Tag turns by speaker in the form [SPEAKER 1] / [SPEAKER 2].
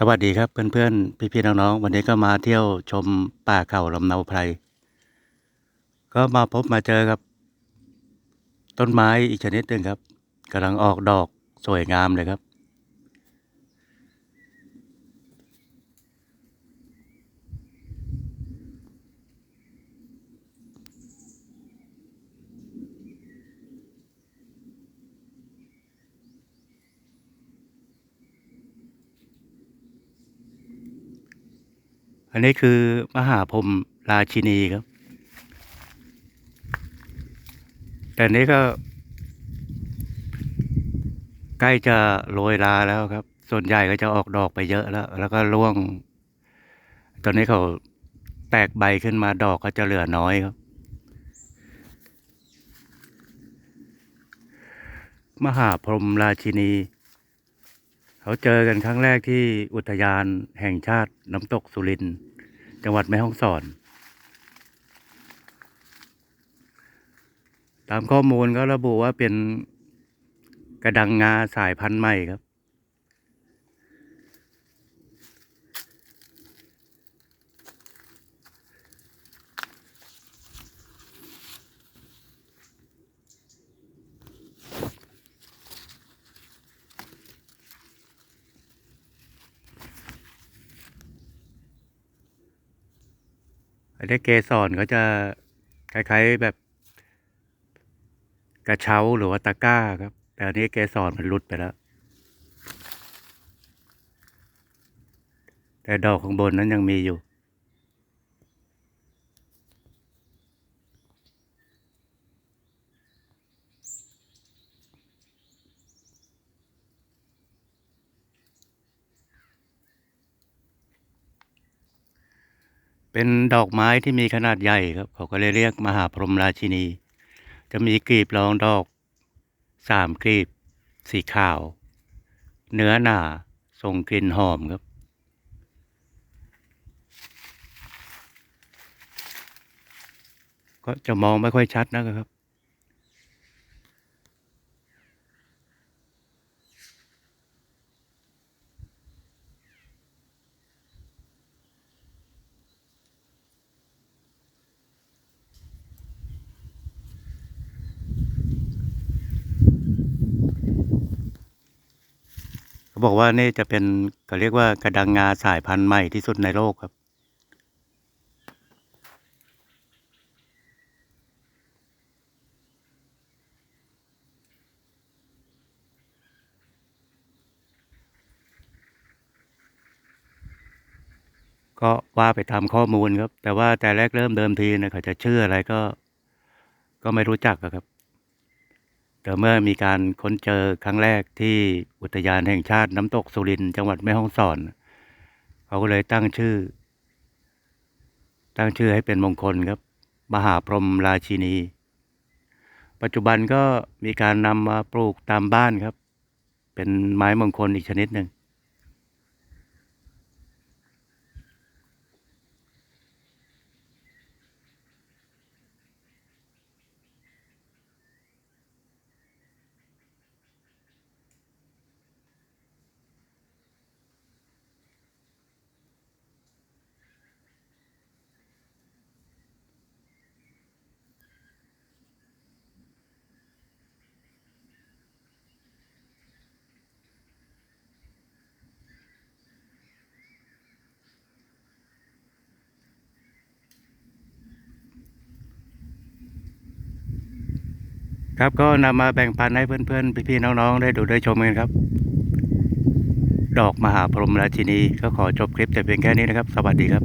[SPEAKER 1] สวัสดีครับเพื่อนๆ พี่ๆน้องๆ วันนี้ก็มาเที่ยวชมป่าเขาลำเนาไพร ก็มาพบมาเจอครับ ต้นไม้อีกชนิดหนึ่งครับกำลังออกดอกสวยงามเลยครับ อันนี้คือมหาพรมราชินีครับ แต่นี้ก็ ใกล้จะโรยราแล้วครับ ส่วนใหญ่ก็จะออกดอกไปเยอะแล้ว แล้วก็ร่วง ตอนนี้เขาแตกใบขึ้นมาดอกก็จะเหลือน้อยครับ มหาพรมราชินี เขาเจอกันครั้งแรกที่อุทยานแห่งชาติน้ำตกสุรินทร์ จังหวัดแม่ฮ่องสอน ตามข้อมูลก็ระบุว่าเป็นกระดังงาสายพันธุ์ใหม่ครับ อันนี้เกสรเขาจะคล้ายๆแบบ กระเช้าหรือว่าตะก้าครับ แต่อันนี้เกสรมันรุดไปแล้ว แต่ดอกข้างบนนั้นยังมีอยู่ เป็นดอกไม้ที่มีขนาดใหญ่ครับ เขาก็เลยเรียกมหาพรหมราชินี จะมีกลีบรองดอกสามกลีบ สีขาว เนื้อหนาทรงกลิ่นหอมครับ ก็จะมองไม่ค่อยชัดนะครับ เขาบอกว่านี่จะเป็นเขาเรียกว่ากระดังงาสายพันธุ์ใหม่ที่สุดในโลกครับ ก็ว่าไปตามข้อมูลครับ แต่ว่าแต่แรกเริ่มเดิมทีเนะเขาจะเชื่ออะไรก็ ก็ไม่รู้จักครับ เมื่อมีการค้นเจอครั้งแรกที่อุทยานแห่งชาติน้ำตกสุรินจังหวัดแม่ฮ่องสอน เขาก็เลยตั้งชื่อ ตั้งชื่อให้เป็นมงคลครับมหาพรหมราชินี ปัจจุบันก็มีการนำมาปลูกตามบ้านครับ เป็นไม้มงคลอีกชนิดหนึ่ง ครับก็นำมาแบ่งปันให้เพื่อนๆ พี่ๆน้องๆ ได้ดูได้ชมกันครับ ดอกมหาพรหมราชินี ก็ขอจบคลิปแต่เพียงแค่นี้นะครับ สวัสดีครับ